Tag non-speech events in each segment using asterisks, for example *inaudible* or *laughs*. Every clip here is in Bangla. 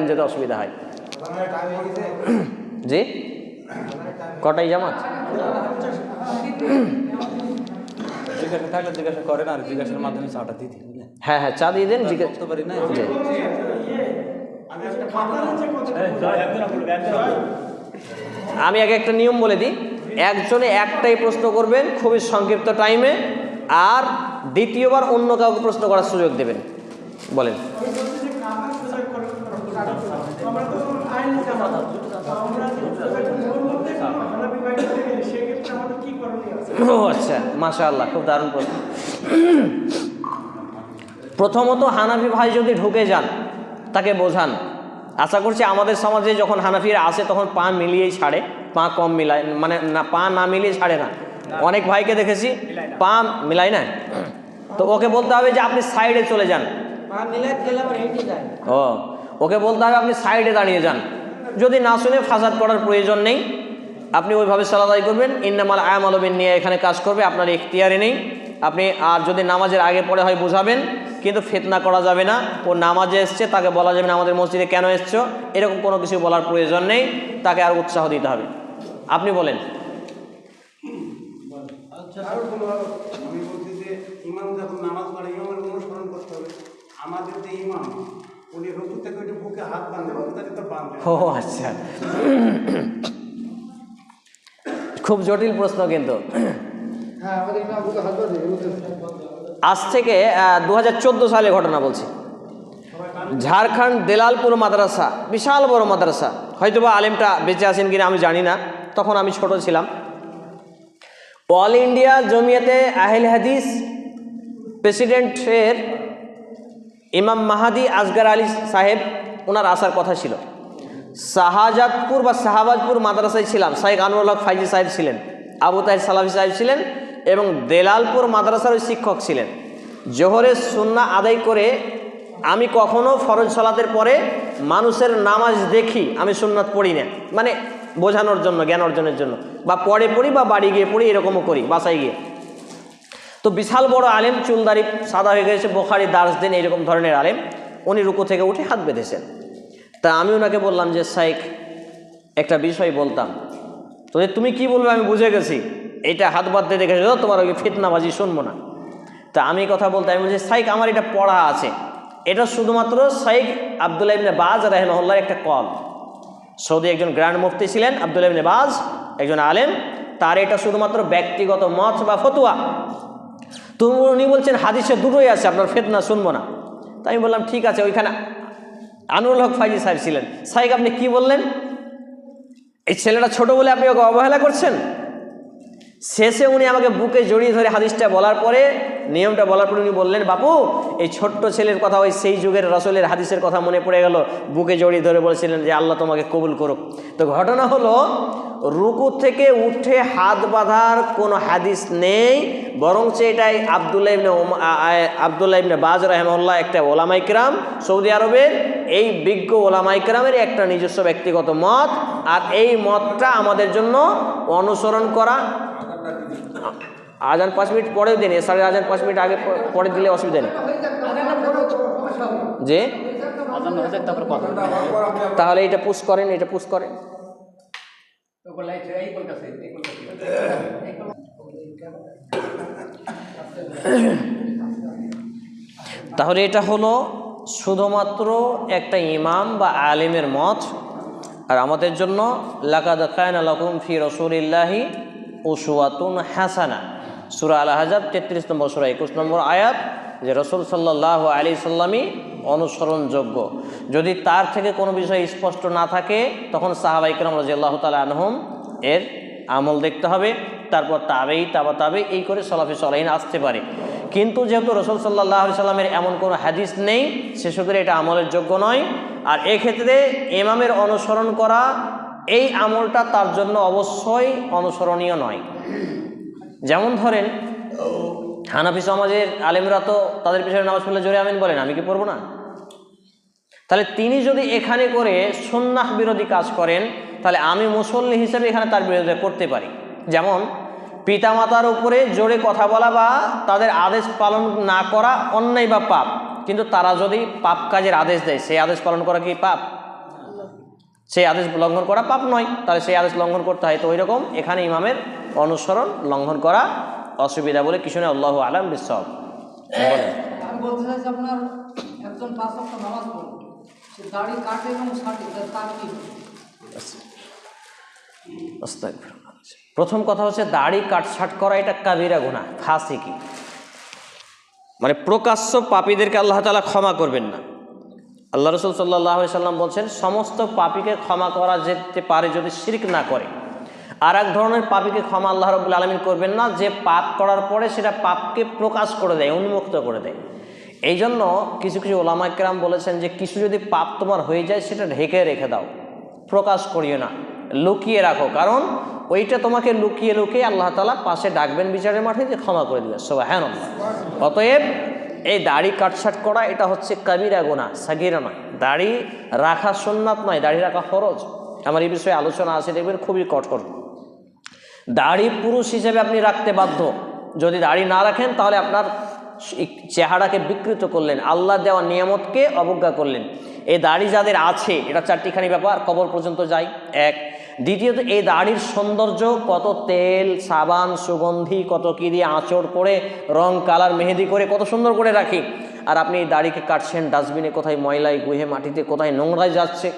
যেতে অসুবিধা হয়। জি? কটাই জামাত? করেন হ্যাঁ হ্যাঁ চা দিয়ে দেন আমি আগে একটা নিয়ম বলে দিই, একজনে একটাই প্রশ্ন করবেন খুবই সংক্ষিপ্ত টাইমে আর দ্বিতীয়বার অন্য কাউকে প্রশ্ন করার সুযোগ দেবেন। বলেন। আমরা তো আইন জামাত আমরা ও আচ্ছা মাশা আল্লাহ খুব দারুণ প্রশ্ন। প্রথমত হানাফি ভাই যদি ঢুকে যান তাকে বোঝান। আশা করছি আমাদের সমাজে যখন হানাফিরা আসে তখন পা মিলিয়েই ছাড়ে পা কম মিলায় মানে না পা না মিলিয়ে ছাড়ে না। অনেক ভাইকে দেখেছি পা মিলাই না। তো ওকে বলতে হবে যে আপনি সাইডে চলে যান। ও। ওকে বলতে হবে, আপনি সাইডে দাঁড়িয়ে যান। যদি না শুনে ফাসাদ করার প্রয়োজন নেই, আপনি ওইভাবে সালাদাই করবেন। ইন্নামাল আয়াম আলমিন নিয়ে এখানে কাজ করবে, আপনার এখতিয়ারে নেই। আপনি আর যদি নামাজের আগে পরে হয় বোঝাবেন, কিন্তু ফেতনা করা যাবে না। ও নামাজে এসছে, তাকে বলা যাবে না, আমাদের মসজিদে কেন এসছো? এরকম কোনো কিছু বলার প্রয়োজন নেই। তাকে আর উৎসাহ দিতে হবে। আপনি বলেন। হবে। আমাদের যে ইমাম উনি রুকু থেকে ওইটা বুকে হাত বাঁধে ওটাকে তো বাঁধে ও আচ্ছা। খুব জটিল প্রশ্ন কিন্তু। হ্যাঁ আজ থেকে দু হাজার চোদ্দ সালে ঘটনা বলছি। ঝাড়খণ্ড দেলালপুর মাদ্রাসা বিশাল বড় মাদ্রাসা। হয়তোবা আলেমটা বেঁচে আছেন কিনা আমি জানি না তখন আমি ছোট ছিলাম। অল ইন্ডিয়া জমিয়াতে আহেল হাদিস প্রেসিডেন্টের ইমাম মাহাদি আসগার আলী সাহেব, ওনার আসার কথা ছিল। শাহজাদপুর বা শাহবাজপুর মাদ্রাসায় ছিলাম শাহেক আনোয়ার ফাইজি সাহেব ছিলেন, আবু তাহির সালাফি সাহেব ছিলেন এবং দেলালপুর মাদ্রাসার শিক্ষক ছিলেন। জোহরের সুন্না আদায় করে আমি কখনো ফরজ সালাতের পরে মানুষের নামাজ দেখি, আমি সুন্নাত পড়ি না। মানে বোঝানোর জন্য, জ্ঞান অর্জনের জন্য। বা পরে পড়ি বা বাড়ি গিয়ে পড়ি, এরকমও করি, বাসায় গিয়ে। তো বিশাল বড় আলেম চুলদারি সাদা হয়ে গেছে, বোখারি দার্স দেন এইরকম ধরনের আলেম। উনি রুকু থেকে উঠে হাত বেঁধেছেন। তা আমি ওনাকে বললাম যে, সাইক, একটা বিষয় বলতাম। তো তুমি কি বলবে আমি বুঝে গেছি। এটা হাত বাঁধতে দেখেছ তোমার ওই ফিতনাবাজি শুনব না। তা আমি কথা বলতে, আমি বলছি, সাইক, আমার এটা পড়া আছে। এটা শুধুমাত্র সাইক আবদুল্লাহ ইবনে বাজ রাহেমহল্লার একটা কল। সৌদি একজন গ্র্যান্ড মুফতি ছিলেন, আবদুল্লাহ ইবনে বাজ, একজন আলেম। তার এটা শুধুমাত্র ব্যক্তিগত মত বা ফতুয়া। তুমি উনি বলছেন, হাদিসে দুটোই আছে, আপনার ফেতনা শুনব না। তাই আমি বললাম, ঠিক আছে, ওইখানে আনুরুল হক ফাইজি সাহেব ছিলেন। সাহেব, আপনি কি বললেন? এই ছেলেটা ছোট বলে আপনি ওকে অবহেলা করছেন? শেষে উনি আমাকে বুকে জড়িয়ে ধরে হাদিসটা বলার পরে নিয়মটা বলার পরে উনি বললেন, বাপু, এই ছোট্ট ছেলের কথা ওই সেই যুগের রসলের হাদিসের কথা মনে পড়ে গেল। বুকে জড়িয়ে ধরে বলেছিলেন যে, আল্লাহ তোমাকে কবুল করুক। তো ঘটনা হলো, রুকু থেকে উঠে হাত বাঁধার কোনো হাদিস নেই, বরঞ্চ এটাই আবদুল্লাহ ইবনে আবদুল্লাহ ইবনে বাজ রহমল্লাহ একটা ওলামাইকরাম সৌদি আরবের। এই বিজ্ঞ ওলামাইকরামের একটা নিজস্ব ব্যক্তিগত মত। আর এই মতটা আমাদের জন্য অনুসরণ করা আজান পাঁচ মিনিট পরেও দিন এসারে আজান পাঁচ মিনিট আগে পরে দিলে অসুবিধা নেই। যে তাহলে এটা পুশ করেন, এটা পুশ করেন। তাহলে এটা হলো শুধুমাত্র একটা ইমাম বা আলিমের মত, আর আমাদের জন্য লাকাদ কায়না লাকুম ফি রসুলিল্লাহি উসুয়াতুন হাসানা। সুরা আল হাজাব তেত্রিশ নম্বর, সুরা একুশ নম্বর আয়াত যে রসুল সাল্লাহ আলী সাল্লামই অনুসরণযোগ্য। যদি তার থেকে কোনো বিষয় স্পষ্ট না থাকে, তখন সাহাবাইকরাম রাজিয়াল্লাহ তালা আনহম এর আমল দেখতে হবে। তারপর তাবেই তাবা তাবে এই করে সলাফি সলাইন আসতে পারে। কিন্তু যেহেতু রসুল সাল্লাহ সাল্লামের এমন কোনো হাদিস নেই, সে সুতরাং এটা আমলের যোগ্য নয়। আর এক্ষেত্রে ইমামের অনুসরণ করা, এই আমলটা তার জন্য অবশ্যই অনুসরণীয় নয়। যেমন ধরেন, হানাফি সমাজের আলেমরা তো তাদের পিছনে নামাজ পড়লে জোরে আমিন বলেন, আমি কি পড়ব না? তাহলে তিনি যদি এখানে করে সুন্নাহ বিরোধী কাজ করেন, তাহলে আমি মুসল্লি হিসেবে এখানে তার বিরোধিতা করতে পারি। যেমন, পিতামাতার উপরে জোরে কথা বলা বা তাদের আদেশ পালন না করা অন্যায় বা পাপ। কিন্তু তারা যদি পাপ কাজের আদেশ দেয়, সেই আদেশ পালন করা কি পাপ? সেই আদেশ লঙ্ঘন করা পাপ নয়। তাহলে সেই আদেশ লঙ্ঘন করতে হয়। তো ওই রকম এখানে ইমামের অনুসরণ লঙ্ঘন করা অসুবিধা বলে কিছু নেই আল্লাহ আলম বিশ্বাস আপনার একজন পাঁচ নামাজ সে দাড়ি কাটে এবং। প্রথম কথা হচ্ছে দাড়ি কাটছাট করা এটা কাবিরা গুণা ফাঁসি কি? মানে প্রকাশ্য পাপীদেরকে আল্লাহ তালা ক্ষমা করবেন না। আল্লাহ রসুল সাল্লাহ সাল্লাম বলছেন, সমস্ত পাপীকে ক্ষমা করা যেতে পারে যদি শিরিক না করে। আর এক ধরনের পাপীকে ক্ষমা আল্লাহ রবুল আলমিন করবেন না, যে পাপ করার পরে সেটা পাপকে প্রকাশ করে দেয়, উন্মুক্ত করে দেয়। এই জন্য কিছু কিছু ওলামাইকরাম বলেছেন যে, কিছু যদি পাপ তোমার হয়ে যায়, সেটা ঢেকে রেখে দাও, প্রকাশ করিও না, লুকিয়ে রাখো। কারণ ওইটা তোমাকে লুকিয়ে লুকিয়ে আল্লাহ তালা পাশে ডাকবেন বিচারের মাঠে যে ক্ষমা করে দিবে। সবাই হ্যাঁ অতএব এই দাড়ি কাটছাট করা, এটা হচ্ছে কাবিরা গোনা, সাগিরা নয়। দাড়ি রাখা সুন্নাত নয়, দাড়ি রাখা ফরজ। আমার এই বিষয়ে আলোচনা আছে, দেখবেন খুবই কঠোর। দাড়ি পুরুষ হিসেবে আপনি রাখতে বাধ্য। যদি দাড়ি না রাখেন, তাহলে আপনার চেহারাকে বিকৃত করলেন, আল্লাহ দেওয়া নিয়ামতকে অবজ্ঞা করলেন। এই দাড়ি যাদের আছে, এটা চারটিখানি ব্যাপার, কবর পর্যন্ত যায় এক দ্বিতীয়ত, এই দাড়ির সৌন্দর্য, কত তেল, সাবান, সুগন্ধি, কত কী দিয়ে আঁচড় করে, রং, কালার, মেহেদি করে কত সুন্দর করে রাখি। আর আপনি এই দাড়িকে কাটছেন, ডাস্টবিনে কোথায় ময়লায় গুহে মাটিতে কোথায় নোংরায় যাচ্ছে।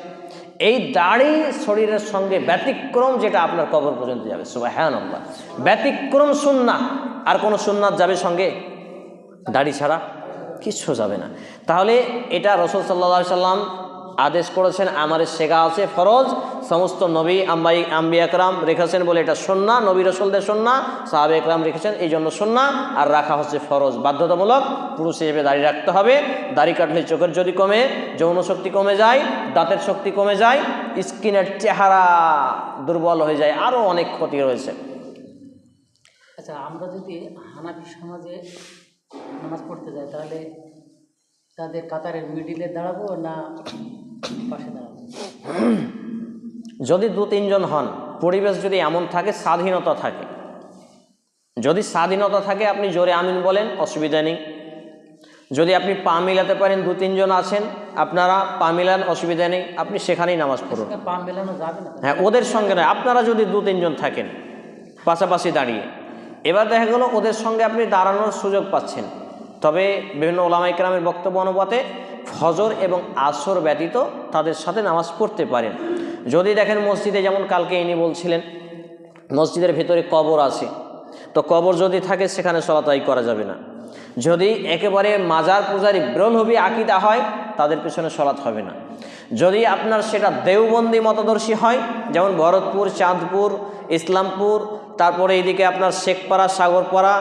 এই দাড়ি শরীরের সঙ্গে ব্যতিক্রম যেটা আপনার কবর পর্যন্ত যাবে। হ্যাঁ নম্বর ব্যতিক্রম সুন্না আর কোনো সুন্নাত যাবে সঙ্গে? দাড়ি ছাড়া কিচ্ছু যাবে না। তাহলে এটা রসুল সাল্লা সাল্লাম আদেশ করেছেন আমাদের শেখা আছে, ফরজ। সমস্ত নবী, আম্বাই আম্বি একরাম রেখেছেন বলে এটা সন্না নবী রসুলদের সন্না সাহাব একরাম রেখেছেন এই জন্য সন্না আর রাখা হচ্ছে ফরজ। বাধ্যতামূলক পুরুষ হিসেবে দাঁড়িয়ে রাখতে হবে। দাড়ি কাটলে চোখের যদি কমে, যৌন শক্তি কমে যায়, দাঁতের শক্তি কমে যায়, স্কিনের চেহারা দুর্বল হয়ে যায় আরও অনেক ক্ষতি রয়েছে। আচ্ছা আমরা যদি হানাফি সমাজে নামাজ পড়তে যাই, তাহলে তাদের কাতারের মিডিলে দাঁড়াবো না পাশে দাঁড়াবো? যদি দু তিনজন হন পরিবেশ যদি এমন থাকে স্বাধীনতা থাকে। যদি স্বাধীনতা থাকে আপনি জোরে আমিন বলেন অসুবিধা নেই। যদি আপনি পা মিলাতে পারেন দু তিনজন আছেন আপনারা পা মিলান অসুবিধা নেই আপনি সেখানেই নামাজ পড়ুন। পা মেলানো যাবে না। হ্যাঁ ওদের সঙ্গে নয় আপনারা যদি দু তিনজন থাকেন পাশাপাশি দাঁড়িয়ে। এবার দেখা গেল ওদের সঙ্গে আপনি দাঁড়ানোর সুযোগ পাচ্ছেন। তবে বিভিন্ন ওলামাইকরামের বক্তব্য অনুপাতে ফজর এবং আসর ব্যতীত তাদের সাথে নামাজ পড়তে পারেন। যদি দেখেন মসজিদে, যেমন কালকে ইনি বলছিলেন, মসজিদের ভেতরে কবর আছে। তো কবর যদি থাকে, সেখানে সলাতাই করা যাবে না। যদি একেবারে মাজার পূজারি ব্রহ্মবী আকিদা হয়, তাদের পেছনে সলাৎ হবে না। যদি আপনার সেটা দেওবন্দি মতদর্শী হয়, যেমন ভরতপুর, চাঁদপুর, ইসলামপুর, তারপরে এইদিকে আপনার শেখপাড়া, সাগরপাড়া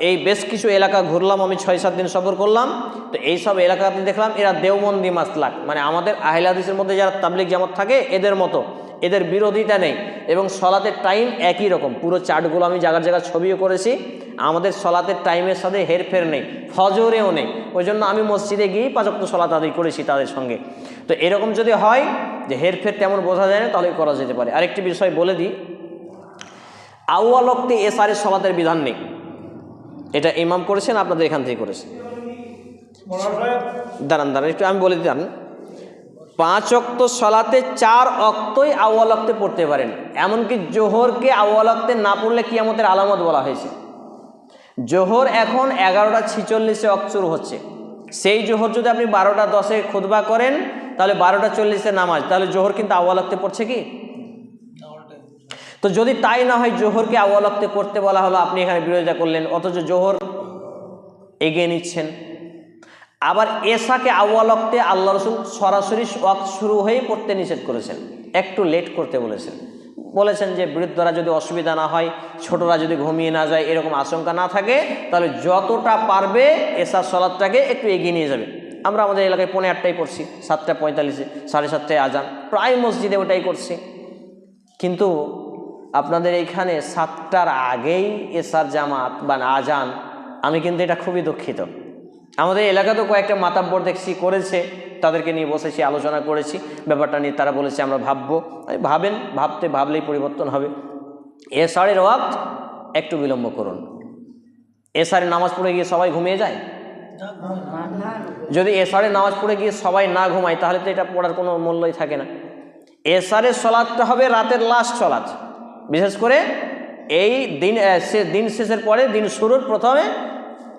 এই বেশ কিছু এলাকা ঘুরলাম, আমি ছয় সাত দিন সফর করলাম। তো এই সব এলাকাতে দেখলাম, এরা দেওবন্দি মাসলাক। মানে আমাদের আহিলাদিসের মধ্যে যারা তাবলিক জামাত থাকে, এদের মতো। এদের বিরোধিতা নেই। এবং সলাতের টাইম একই রকম। পুরো চার্টগুলো আমি জায়গার জায়গায় ছবিও করেছি। আমাদের সলাতের টাইমের সাথে হেরফের নেই। ফজরেও নেই। ওই জন্য আমি মসজিদে গিয়েই পাঁচক্ত সলাত আদায় করেছি তাদের সঙ্গে। তো এরকম যদি হয়, যে হেরফের তেমন বোঝা যায় না, তাহলে করা যেতে পারে। আরেকটি বিষয় বলে দিই। আউয়ালক্তে এসারের সলাতের বিধান নেই। এটা ইমাম করেছেন, আপনাদের এখান থেকে করেছেন। দাঁড়ান দাঁড়ান, একটু আমি বলে দিলাম পাঁচ অক্ত সলাতে চার অক্তই আউয়াল অক্তে পড়তে পারেন। এমনকি জোহরকে আউয়াল অক্তে না পড়লে কিয়ামতের আলামত বলা হয়েছে। জোহর এখন এগারোটা ছিচল্লিশে অক্ত শুরু হচ্ছে। সেই জোহর যদি আপনি বারোটা দশে খুদবা করেন, তাহলে বারোটা চল্লিশে নামাজ, তাহলে জোহর কিন্তু আউয়াল অক্তে পড়ছে কি? তো যদি তাই না হয় জোহরকে অক্তে করতে বলা হলো, আপনি এখানে বিরোধিতা করলেন, অথচ জোহর এগিয়ে নিচ্ছেন। আবার এসাকে আউয়াল অক্তে আল্লাহ রসুল সরাসরি ওয়াক্ত শুরু হয়েই পড়তে নিষেধ করেছেন। একটু লেট করতে বলেছেন। বলেছেন যে, বৃদ্ধরা যদি অসুবিধা না হয়, ছোটরা যদি ঘুমিয়ে না যায়, এরকম আশঙ্কা না থাকে, তাহলে যতটা পারবে এসার সলাদটাকে একটু এগিয়ে নিয়ে যাবে। আমরা আমাদের এলাকায় পৌনে আটটায় পড়ছি, সাতটা পঁয়তাল্লিশে, সাড়ে সাতটায় আজান। প্রায় মসজিদে ওটাই করছি। কিন্তু আপনাদের এইখানে সাতটার আগেই এসার জামাত বা আজান, আমি কিন্তু এটা খুবই দুঃখিত। আমাদের এলাকাতেও কয়েকটা মাতাব্বর দেখছি করেছে, তাদেরকে নিয়ে বসেছি, আলোচনা করেছি, ব্যাপারটা নিয়ে তারা বলেছে আমরা ভাববো। ভাবেন, ভাবতে ভাবলেই পরিবর্তন হবে। এসারের ওয়াক্ত একটু বিলম্ব করুন। এসারের নামাজ পড়ে গিয়ে সবাই ঘুমিয়ে যায়? যদি এসারের নামাজ পড়ে গিয়ে সবাই না ঘুমায়, তাহলে তো এটা পড়ার কোনো মূল্যই থাকে না। এসারের সলাদটা হবে রাতের লাস্ট সলাদ বিশেষ করে এই দিন দিন শেষের পরে দিন শুরুর প্রথমে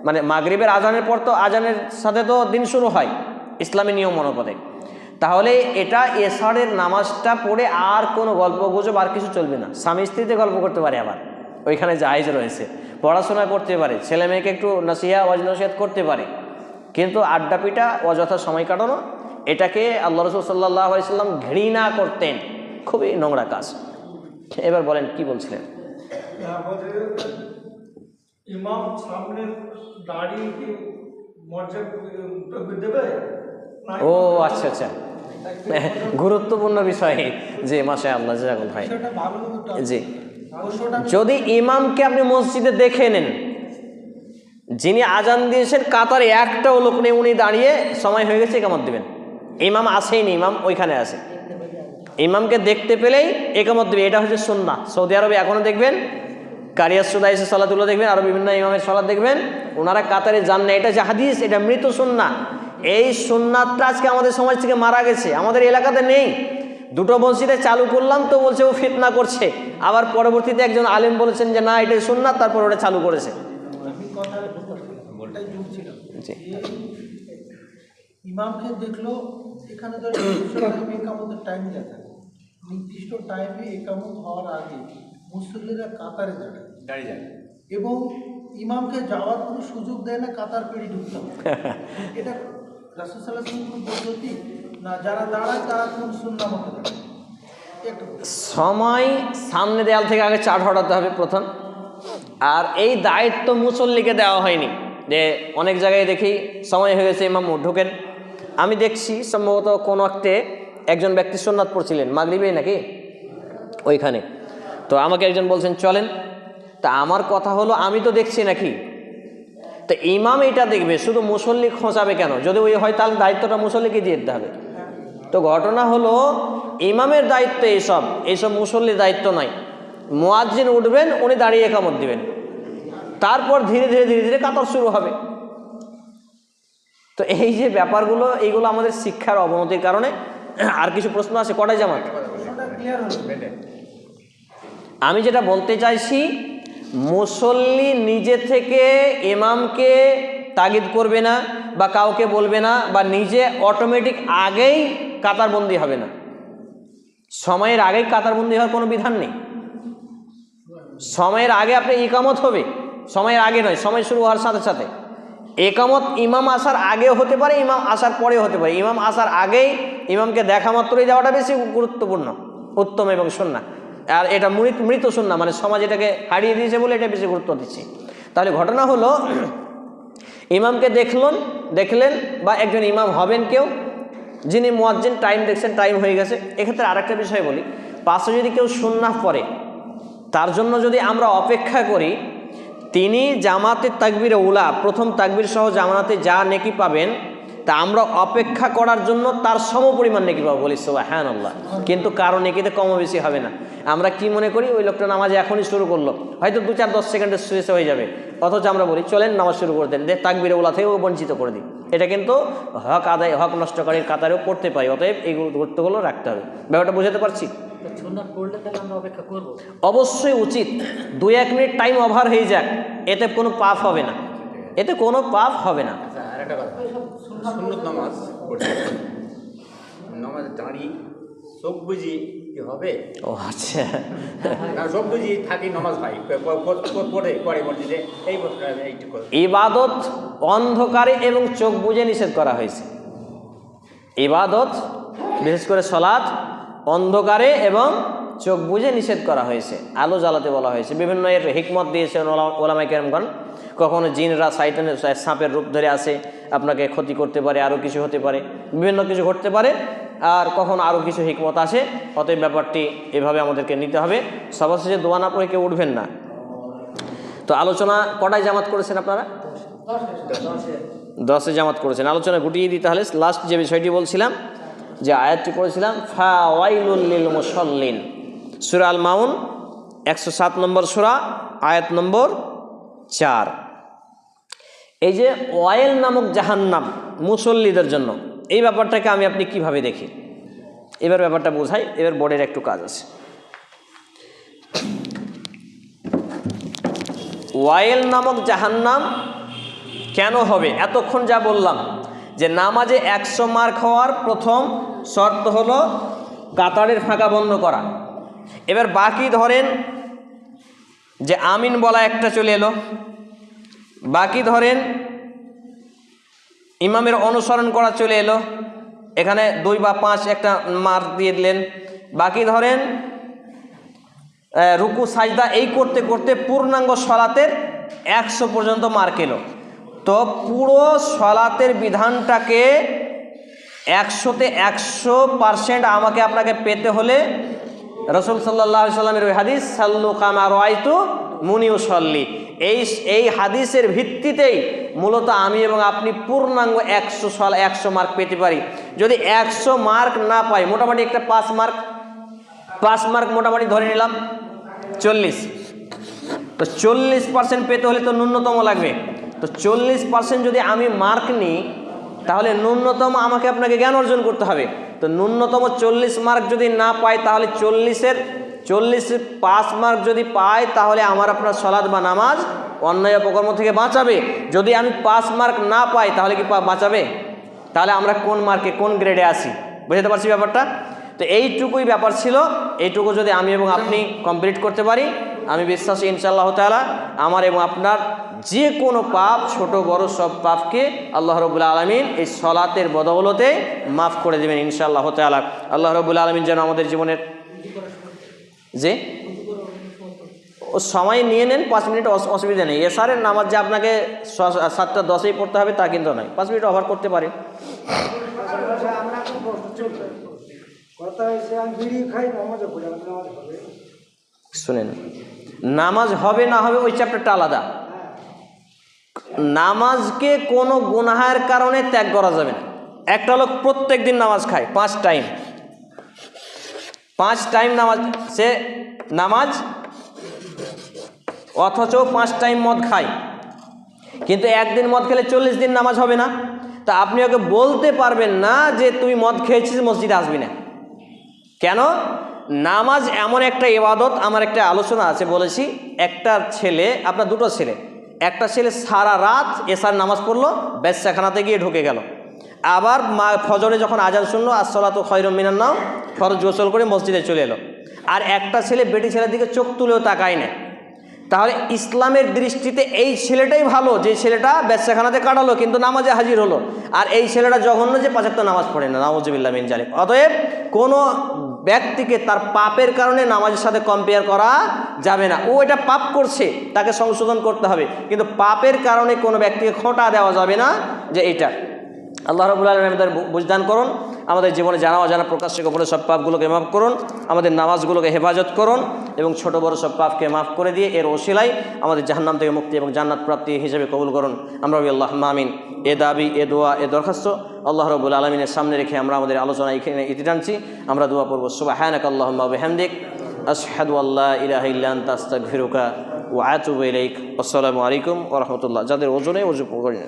মানে মাগরিবের আজানের পর তো আজানের সাথে তো দিন শুরু হয়, ইসলামী নিয়ম মনোপদে তাহলে এটা এসারের নামাজটা পড়ে আর কোনো গল্প গুজব আর কিছু চলবে না। স্বামী স্ত্রীতে গল্প করতে পারে আবার। ওইখানে জাহেজ রয়েছে। পড়াশোনা করতে পারে। ছেলে মেয়েকে একটু নাসিহা ওয়াজ নসিহাত করতে পারে। কিন্তু আড্ডা পিটা অযথা সময় কাটানো, এটাকে আল্লাহ রসুল সাল্লাহ আলাইসাল্লাম ঘৃণা করতেন। খুবই নোংরা কাজ। এবার বলেন কি বলছিলেন? ইমাম সামনে দাঁড়িয়ে কি দেবে? ও আচ্ছা আচ্ছা। গুরুত্বপূর্ণ বিষয় যে মাসে আল্লাহ জাকুল ভাই জি। যদি ইমামকে আপনি মসজিদে দেখে নেন যিনি আজান দিয়েছেন কাতারে একটাও লোক নেই উনি দাঁড়িয়ে সময় হয়ে গেছে কেমন দেবেন। ইমাম আসেই নি ইমাম ওইখানে আছে। ইমামকে দেখতে পেলেই একামত দেবে। এটা হচ্ছে সুন্না সৌদি আরবে এখনও দেখবেন, কারিয়ার সুদা এসে সালাতুল্লাহ দেখবেন আরও বিভিন্ন ইমামের সালাদ দেখবেন, ওনারা কাতারে যান না। এটা যে হাদিস, এটা মৃত সুন্না এই সুন্নাতটা আজকে আমাদের সমাজ থেকে মারা গেছে, আমাদের এলাকাতে নেই। দুটো মসজিদে চালু করলাম, তো বলছে ও ফিতনা করছে। আবার পরবর্তীতে একজন আলেম বলেছেন যে, না, এটাই সুন্নাত তারপর ওটা চালু করেছে। ইমামকে দেখল, এখানে টাইমে একামতের টাইম দেওয়া থাকে নির্দিষ্ট টাইমে একামত হওয়ার আগে মুসল্লিরা কাতারে দাঁড়ায় দাঁড়িয়ে যায় এবং ইমামকে যাওয়ার কোনো সুযোগ দেয় না কাতার পেরিয়ে ঢুকতে হবে। *laughs* এটা রাসুসাল্লাহ পদ্ধতি? না যারা দাঁড়ায় তারা কোন সুন্না মতো দাঁড়ায়। সময় সামনে দেয়াল থেকে আগে চার হটাতে হবে প্রথম। আর এই দায়িত্ব মুসল্লিকে দেওয়া হয়নি। যে অনেক জায়গায় দেখি সময় হয়ে গেছে ইমাম ঢোকেন। আমি দেখছি সম্ভবত কোনো একটে একজন ব্যক্তি সোননাথ পড়ছিলেন, মাগরিবে নাকি? ওইখানে। তো আমাকে একজন বলছেন, চলেন। তা আমার কথা হলো, আমি তো দেখছি নাকি? তো ইমাম এটা দেখবে, শুধু মুসল্লি খোঁচাবে কেন? যদি ওই হয়, তাহলে দায়িত্বটা মুসল্লিকে দিয়ে দিতে হবে। তো ঘটনা হলো, ইমামের দায়িত্ব এইসব এইসব মুসল্লির দায়িত্ব নয়। মোয়াজ্জিন উঠবেন, উনি দাঁড়িয়ে একামত দিবেন। তারপর ধীরে ধীরে ধীরে ধীরে কাতর শুরু হবে। তো এই যে ব্যাপারগুলো, এইগুলো আমাদের শিক্ষার অবনতির কারণে আর কিছু প্রশ্ন আছে? কটায় জামাত? আমি যেটা বলতে চাইছি, মুসল্লি নিজে থেকে এমামকে তাগিদ করবে না বা কাউকে বলবে না বা নিজে অটোমেটিক আগেই কাতারবন্দি হবে না। সময়ের আগেই কাতারবন্দি হওয়ার কোনো বিধান নেই। সময়ের আগে আপনি ইকামত হবে, সময়ের আগে নয়, সময় শুরু হওয়ার সাথে সাথে। একামত ইমাম আসার আগেও হতে পারে, ইমাম আসার পরেও হতে পারে। ইমাম আসার আগেই ইমামকে দেখা মাত্রই যাওয়াটা বেশি গুরুত্বপূর্ণ, উত্তম এবং সন্না আর এটা মৃত মৃত সন্না মানে সমাজ এটাকে হারিয়ে দিয়েছে বলে এটা বেশি গুরুত্ব দিচ্ছে। তাহলে ঘটনা হলো, ইমামকে দেখলেন দেখলেন বা একজন ইমাম হবেন কেউ, যিনি মোয়াজ্জিন, টাইম দেখছেন, টাইম হয়ে গেছে। এক্ষেত্রে আরেকটা বিষয় বলি, পাশে যদি কেউ সুন্নাহ পড়ে, তার জন্য যদি আমরা অপেক্ষা করি তিনি জামাতের তাকবির উলা, প্রথম তাকবির সহ জামাতে যা নেকি পাবেন, তা আমরা অপেক্ষা করার জন্য তার সম পরিমাণ নেকি পাবো বলি সোবা হ্যাঁ আল্লাহ কিন্তু কারও নেকিতে কম বেশি হবে না। আমরা কি মনে করি? ওই লোকটা নামাজ এখনই শুরু করল। হয়তো দু চার দশ সেকেন্ডে শেষ হয়ে যাবে। অথচ আমরা বলি, চলেন নামাজ শুরু করে দেন যে তাকবির উলা থেকেও বঞ্চিত করে দিই। এটা কিন্তু হক আদায়, হক নষ্টকারীর কাতারেও পড়তে পারি, অতএব এই গুরুত্বগুলো রাখতে হবে। ব্যাপারটা বুঝাতে পারছি? তো সুন্নাত তাহলে আমরা অপেক্ষা করব। অবশ্যই উচিত। দুই এক মিনিট টাইম ওভার হয়ে যাক। এতে কোনো পাপ হবে না। এতে কোনো পাপ হবে না। আচ্ছা আর একটা কথা। সুন্নত নামাজ পড়ছে নামাজ দাঁড়িয়ে চোখ বুঝি কি হবে? ও আচ্ছা। বুঝি থাকি নামাজ ভাই। পড়ে পড়ে মসজিদে। এই ইবাদত অন্ধকারে এবং চোখ বুজে নিষেধ করা হয়েছে। ইবাদত বিশেষ করে সলাৎ অন্ধকারে এবং চোখ বুজে নিষেধ করা হয়েছে আলো জ্বালাতে বলা হয়েছে। বিভিন্ন এর হিকমত দিয়েছে ওলামাই কেরমগণ। কখনো জিনরা সাইটানে সাপের রূপ ধরে আসে আপনাকে ক্ষতি করতে পারে আরও কিছু হতে পারে বিভিন্ন কিছু ঘটতে পারে আর কখনো আরও কিছু হিকমত আসে। অতএব ব্যাপারটি এভাবে আমাদেরকে নিতে হবে। সবার শেষে দোয়া না পড়ে কেউ উঠবেন না। তো আলোচনা কটায় জামাত করেছেন আপনারা? দশে জামাত করেছেন। আলোচনা গুটিয়ে দিই তাহলে। লাস্ট যে বিষয়টি বলছিলাম যে আয়াতটি পড়েছিলাম ফা ওয়াইলুল্লিল মুসল্লিন। সুরা আল মাউন, একশো সাত নম্বর সুরা, আয়াত নম্বর চার। এই যে ওয়াইল নামক জাহান্নাম মুসল্লিদের জন্য, এই ব্যাপারটাকে আমি আপনি কীভাবে দেখি? এবার ব্যাপারটা বোঝাই, এবার বোর্ডের একটু কাজ আছে। ওয়াইল নামক জাহান্নাম কেন হবে? এতক্ষণ যা বললাম যে নামাজে একশো মার্ক হওয়ার প্রথম শর্ত হলো কাতারের ফাঁকা বন্ধ করা। এবার বাকি ধরেন যে আমিন বলা একটা চলে এলো। বাকি ধরেন ইমামের অনুসরণ করা চলে এলো। এখানে দুই বা পাঁচ একটা মার্ক দিয়ে দিলেন। বাকি ধরেন রুকু, সাজদা এই করতে করতে পূর্ণাঙ্গ সলাতের একশো পর্যন্ত মার্ক এলো। তো পুরো সলাতের বিধানটাকে একশোতে একশো পারসেন্ট আমাকে আপনাকে পেতে হলে রসুল সাল্লাহ সাল্লামের ওই হাদিস, সাল্লু কামা রয়তু মুনিউ সল্লি এই এই হাদিসের ভিত্তিতেই মূলত আমি এবং আপনি পূর্ণাঙ্গ একশো সল, একশো মার্ক পেতে পারি। যদি একশো মার্ক না পাই, মোটামুটি একটা পাঁচ মার্ক পাঁচ মার্ক মোটামুটি ধরে নিলাম, চল্লিশ। তো চল্লিশ পার্সেন্ট পেতে হলে তো ন্যূনতম লাগবে। তো চল্লিশ পার্সেন্ট যদি আমি মার্ক নিই, তাহলে ন্যূনতম আমাকে আপনাকে জ্ঞান অর্জন করতে হবে। তো ন্যূনতম চল্লিশ মার্ক যদি না পাই, তাহলে চল্লিশের, চল্লিশ পাঁচ মার্ক যদি পাই, তাহলে আমার আপনার সলাদ বা নামাজ অন্যায় অপকর্ম থেকে বাঁচাবে। যদি আমি পাঁচ মার্ক না পাই, তাহলে কি বাঁচাবে? তাহলে আমরা কোন মার্কে কোন গ্রেডে আসি বুঝতে পারছি ব্যাপারটা? তো এইটুকুই ব্যাপার ছিল। এইটুকু যদি আমি এবং আপনি কমপ্লিট করতে পারি আমি বিশ্বাসী ইনশাআল্লাহ তাআলা আমার এবং আপনার যে কোনো পাপ, ছোট, বড় সব পাপকে আল্লাহ রবুল্লা আলমিন এই সলাতের বদৌলতে মাফ করে দেবেন ইনশাআল্লাহ তাআলা। আল্লাহ রবুল্লা আলমিন যেন আমাদের জীবনের যে সময় নিয়ে নেন, পাঁচ মিনিট অস- অসুবিধা নেই। এসারের নামাজ যে আপনাকে সাতটা, দশেই পড়তে হবে তা কিন্তু নয়। পাঁচ মিনিট ওভার করতে পারে খাই নামাজে শুনেন, নামাজ হবে না হবে ওই চ্যাপ্টারটা আলাদা। নামাজকে কোনো গুনাহের কারণে ত্যাগ করা যাবে না। একটা লোক প্রত্যেক দিন নামাজ খায়, পাঁচ টাইম পাঁচ টাইম নামাজ, সে নামাজ অথচ পাঁচ টাইম মদ খায়। কিন্তু একদিন মদ খেলে চল্লিশ দিন নামাজ হবে না। তা আপনি ওকে বলতে পারবেন না যে, তুই মদ খেয়েছিস, মসজিদে আসবি না। কেন? নামাজ এমন একটা ইবাদত, আমার একটা আলোচনা আছে বলেছি একটা ছেলে, আপনার দুটো ছেলে, একটা ছেলে সারা রাত এসার নামাজ পড়ল বেশ্যাখানাতে গিয়ে ঢুকে গেল। আবার মা ফজরে যখন আজান শুনলো আসলাত খৈরম মিনার নাম ফরজ গোসল করে মসজিদে চলে এলো। আর একটা ছেলে বেটি ছেলের দিকে চোখ তুলেও তাকায় না তাহলে ইসলামের দৃষ্টিতে এই ছেলেটাই ভালো, যে ছেলেটা ব্যবসাখানাতে কাটালো, কিন্তু নামাজে হাজির হলো। আর এই ছেলেটা জঘন্য যে পাঁচাত্তর নামাজ পড়ে না নামাজবিল্লা মিন জালিম অতএব কোনো ব্যক্তিকে তার পাপের কারণে নামাজের সাথে কম্পেয়ার করা যাবে না। ও এটা পাপ করছে, তাকে সংশোধন করতে হবে। কিন্তু পাপের কারণে কোনো ব্যক্তিকে খোঁটা দেওয়া যাবে না যে এইটা আল্লাহ রবুল আলম আমাদের বুঝদান করুন, আমাদের জীবনে জানা অজানা প্রকাশ্যে গোপনে সব পাপগুলোকে মাফ করুন, আমাদের নামাজগুলোকে হেফাজত করুন এবং ছোট বড় সব পাপকে মাফ করে দিয়ে এর ওসিলাই আমাদের জাহান্নাম থেকে মুক্তি এবং জান্নাত প্রাপ্তি হিসেবে কবুল করুন। আমরা আল্লাহ মামিন এ দাবি, এ দোয়া, এ দরখাস্ত আল্লাহ রবুল আলমিনের সামনে রেখে আমরা আমাদের আলোচনা এখানে ইতি টানছি। আমরা দোয়া পড়ব সুবাহ আল্লাহ হেমদিক আশহাদু আল্লাহ ওয়া আতুবু ইলাইক। আসসালামু আলাইকুম ওরহমতুল্লাহ রাহমাতুল্লাহ। যাদের ওজনে ওজু করে